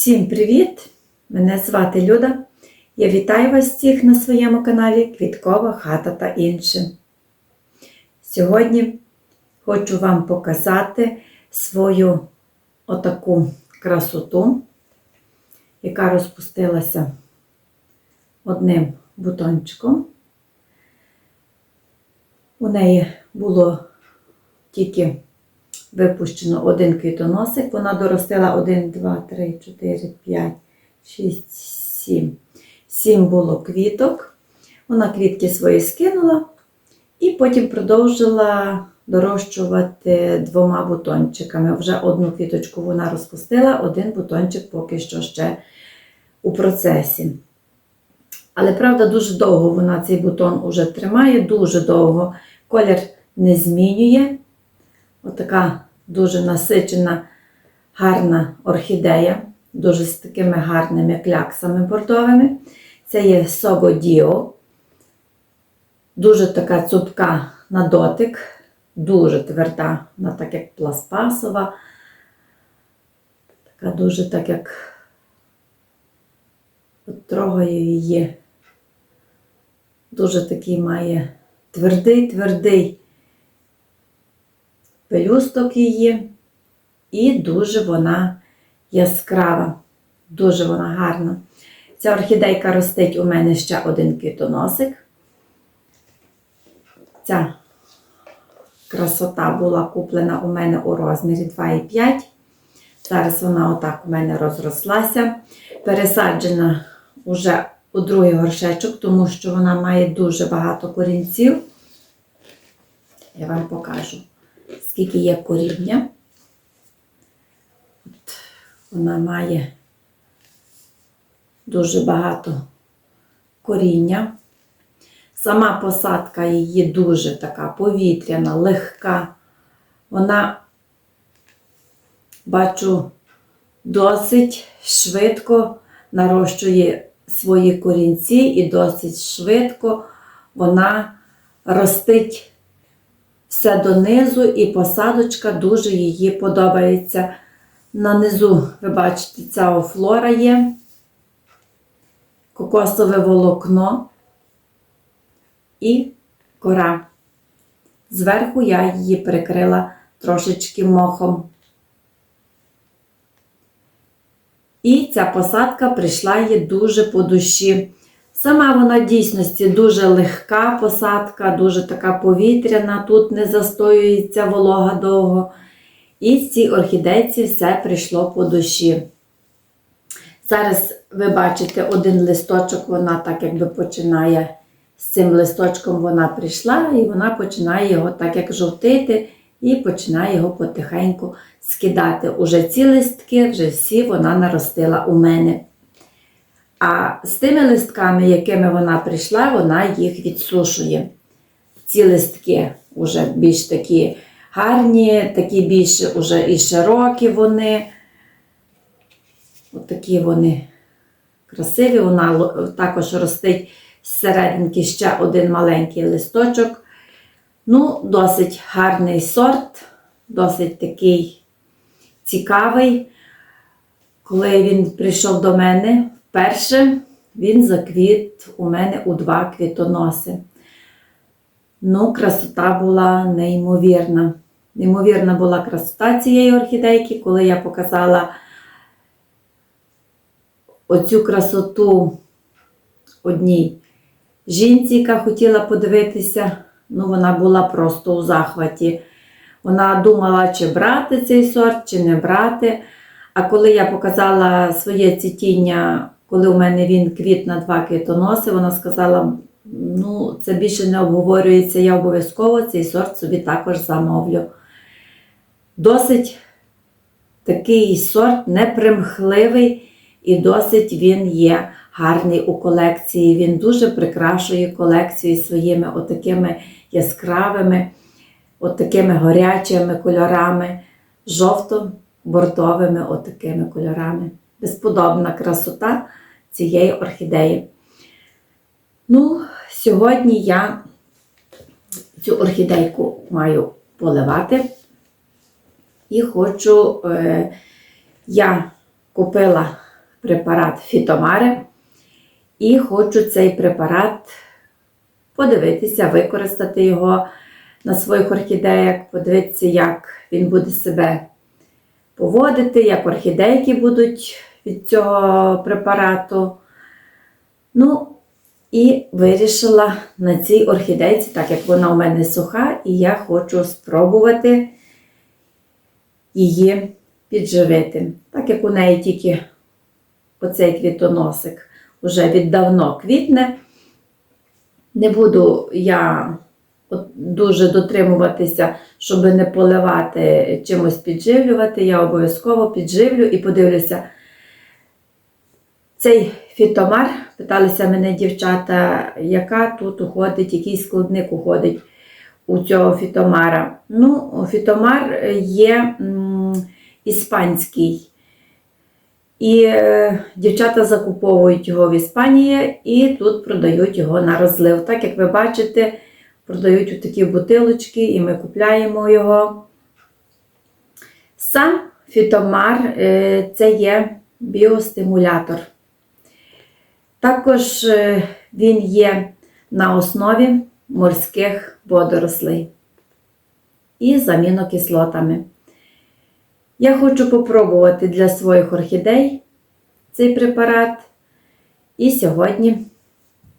Всім привіт! Мене звати Люда. Я вітаю вас всіх на своєму каналі Квіткова хата та інше. Сьогодні хочу вам показати свою отаку красоту, яка розпустилася одним бутончиком. У неї було тільки випущено один квітоносик. Вона доростила 1, 2, 3, 4, 5, 6, 7. 7 було квіток. Вона квітки свої скинула і потім продовжила дорощувати двома бутончиками. Вже одну квіточку вона розпустила, один бутончик поки що ще у процесі. Але правда, дуже довго вона цей бутон уже тримає, дуже довго. Колір не змінює. Отака дуже насичена, гарна орхідея, дуже з такими гарними кляксами бордовими. Це є Согодіо. Дуже така цупка на дотик, дуже тверда, вона так як пластмасова. Така дуже так як от трогаю її. Дуже такий має твердий, твердий пелюсток її, і дуже вона яскрава, дуже вона гарна. Ця орхідейка ростить у мене ще один квітоносик. Ця красота була куплена у мене у розмірі 2,5. Зараз вона отак у мене розрослася. Пересаджена вже у другий горшечок, тому що вона має дуже багато корінців. Я вам покажу скільки є коріння. От вона має дуже багато коріння. Сама посадка її дуже така повітряна, легка. Вона, бачу, досить швидко нарощує свої корінці і досить швидко вона ростить все донизу, і посадочка дуже її подобається. На низу, ви бачите, ця офлора є, кокосове волокно і кора. Зверху я її прикрила трошечки мохом. І ця посадка прийшла їй дуже по душі. Сама вона в дійсності дуже легка посадка, дуже така повітряна, тут не застоюється волога довго. І цій орхідейці все прийшло по душі. Зараз ви бачите один листочок, вона так якби починає з цим листочком вона прийшла, і вона починає його так як жовтити, і починає його потихеньку скидати. Уже ці листки, вже всі вона наростила у мене. А з тими листками, якими вона прийшла, вона їх відсушує. Ці листки вже більш такі гарні, такі більш уже і широкі вони. От такі вони красиві. Вона також ростить зсерединки ще один маленький листочок. Ну, досить гарний сорт, досить такий цікавий. Коли він прийшов до мене, Перше він заквіт у мене у два квітоноси. Ну, красота була неймовірна. Неймовірна була красота цієї орхідейки, коли я показала оцю красоту одній жінці, яка хотіла подивитися, ну, вона була просто у захваті. Вона думала, чи брати цей сорт, чи не брати. А коли я показала своє цвітіння коли у мене він квіт на два квітоноси, вона сказала: ну, це більше не обговорюється, я обов'язково цей сорт собі також замовлю. Досить такий сорт непримхливий і досить він є гарний у колекції. Він дуже прикрашує колекцію своїми отакими яскравими, отакими горячими кольорами, жовто-бордовими отакими кольорами. Безподобна красота цієї орхідеї. Ну, сьогодні я цю орхідейку маю поливати. І хочу, е, я купила препарат Фітомари. І хочу цей препарат подивитися, використати його на своїх орхідеях, подивитися, як він буде себе поводити, як орхідейки будуть від цього препарату. Ну, і вирішила на цій орхідейці, так як вона у мене суха, і я хочу спробувати її підживити. Так як у неї тільки оцей квітоносик вже віддавно квітне. Не буду я дуже дотримуватися, щоб не поливати чимось підживлювати. Я обов'язково підживлю і подивлюся. Цей фітомар, питалися мене дівчата, яка тут уходить, який складник уходить у цього фітомара. Ну, фітомар є м, іспанський. І е, дівчата закуповують його в Іспанії і тут продають його на розлив. Так як ви бачите, продають у такі бутилочки, і ми купляємо його. Сам фітомар е, це є біостимулятор. Також е, він є на основі морських водорослей і з амінокислотами. Я хочу попробувати для своїх орхідей цей препарат. І сьогодні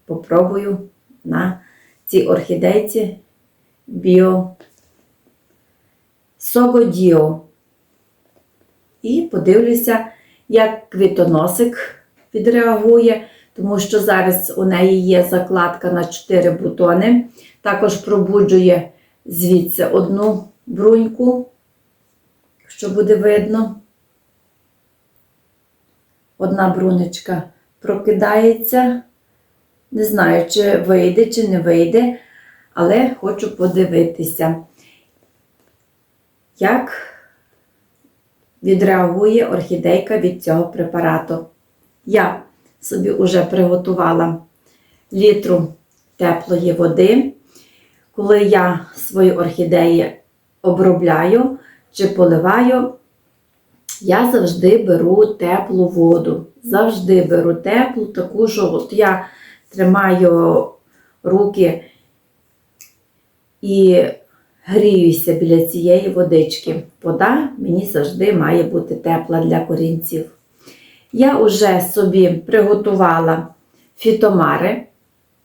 попробую на цій орхідейці Біо Согодіо. І подивлюся, як квітоносик відреагує, тому що зараз у неї є закладка на 4 бутони. Також пробуджує звідси одну бруньку що буде видно. Одна брунечка прокидається. Не знаю, чи вийде, чи не вийде, але хочу подивитися, як відреагує орхідейка від цього препарату. Я собі вже приготувала літру теплої води. Коли я свої орхідеї обробляю, чи поливаю, я завжди беру теплу воду. Завжди беру теплу, таку, що от я тримаю руки і гріюся біля цієї водички. Вода мені завжди має бути тепла для корінців. Я вже собі приготувала фітомари.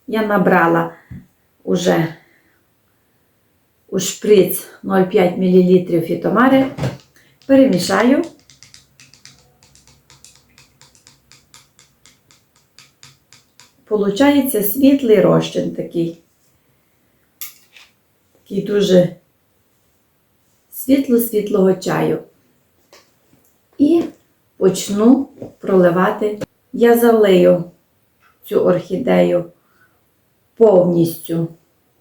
Я набрала уже у шприц 0,5 мл фітомари, перемішаю. Получається світлий розчин такий. Такий дуже світло-світлого чаю. І почну проливати. Я залию цю орхідею повністю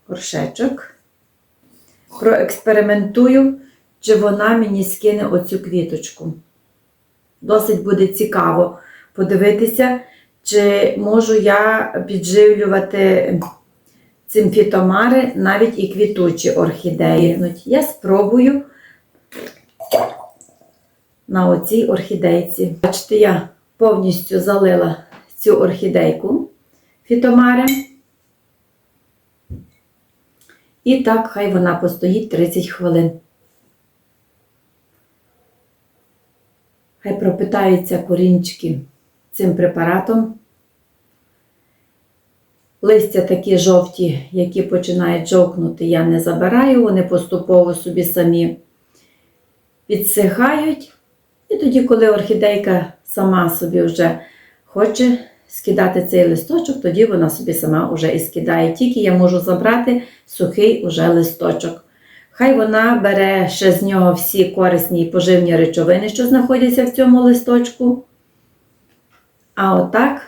горшечок проекспериментую, чи вона мені скине оцю квіточку. Досить буде цікаво подивитися, чи можу я підживлювати цим фітомари навіть і квітучі орхідеї. Я спробую на оцій орхідейці. Бачите, я повністю залила цю орхідейку фітомари. І так, хай вона постоїть 30 хвилин. Хай пропитаються корінчики цим препаратом. Листя такі жовті, які починають жовкнути, я не забираю, вони поступово собі самі відсихають. І тоді, коли орхідейка сама собі вже хоче скидати цей листочок, тоді вона собі сама вже і скидає. Тільки я можу забрати сухий уже листочок. Хай вона бере ще з нього всі корисні і поживні речовини, що знаходяться в цьому листочку. А отак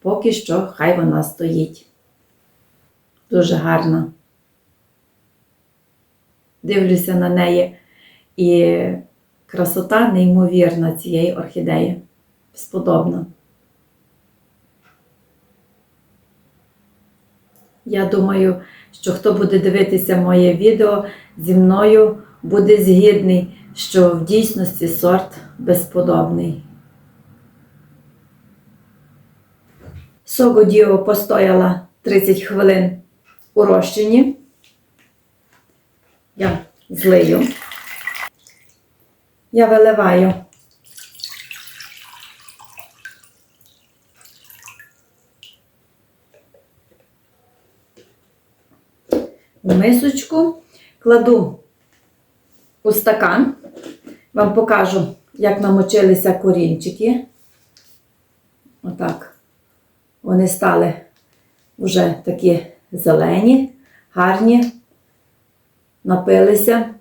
поки що хай вона стоїть. Дуже гарна. Дивлюся на неї і красота неймовірна цієї орхідеї. Сподобна. Я думаю, що хто буде дивитися моє відео зі мною, буде згідний, що в дійсності сорт безподобний. Согодіо постояла 30 хвилин у розчині. Я злию. Я виливаю в мисочку, кладу у стакан. Вам покажу, як намочилися корінчики. Отак. Вони стали вже такі зелені, гарні, напилися.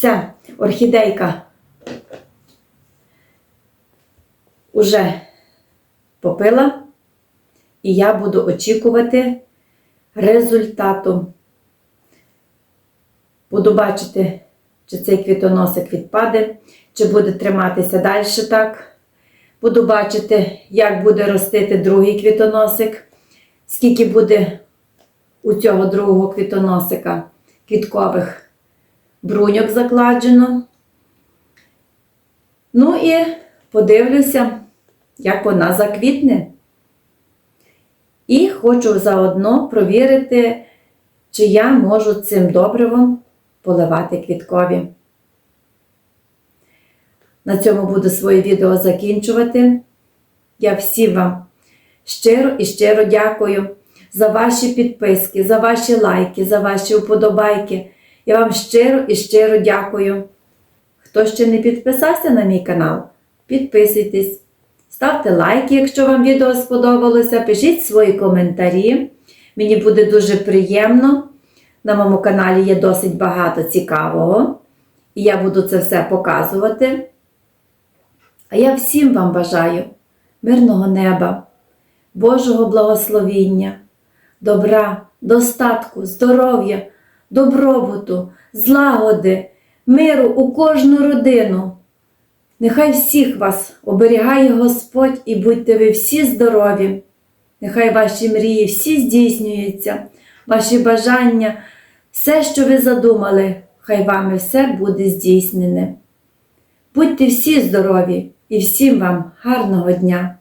Вся орхідейка уже попила, і я буду очікувати результату. Буду бачити, чи цей квітоносик відпаде, чи буде триматися далі так. Буду бачити, як буде ростити другий квітоносик, скільки буде у цього другого квітоносика квіткових бруньок закладено. Ну і подивлюся, як вона заквітне. І хочу заодно провірити, чи я можу цим добривом поливати квіткові. На цьому буду своє відео закінчувати. Я всім вам щиро і щиро дякую за ваші підписки, за ваші лайки, за ваші вподобайки. Я вам щиро і щиро дякую. Хто ще не підписався на мій канал, підписуйтесь, ставте лайки, якщо вам відео сподобалося, пишіть свої коментарі. Мені буде дуже приємно. На моєму каналі є досить багато цікавого, і я буду це все показувати. А я всім вам бажаю мирного неба, Божого благословіння, добра, достатку, здоров'я, добробуту, злагоди, миру у кожну родину. Нехай всіх вас оберігає Господь і будьте ви всі здорові. Нехай ваші мрії всі здійснюються, ваші бажання, все, що ви задумали, хай вами все буде здійснене. Будьте всі здорові і всім вам гарного дня!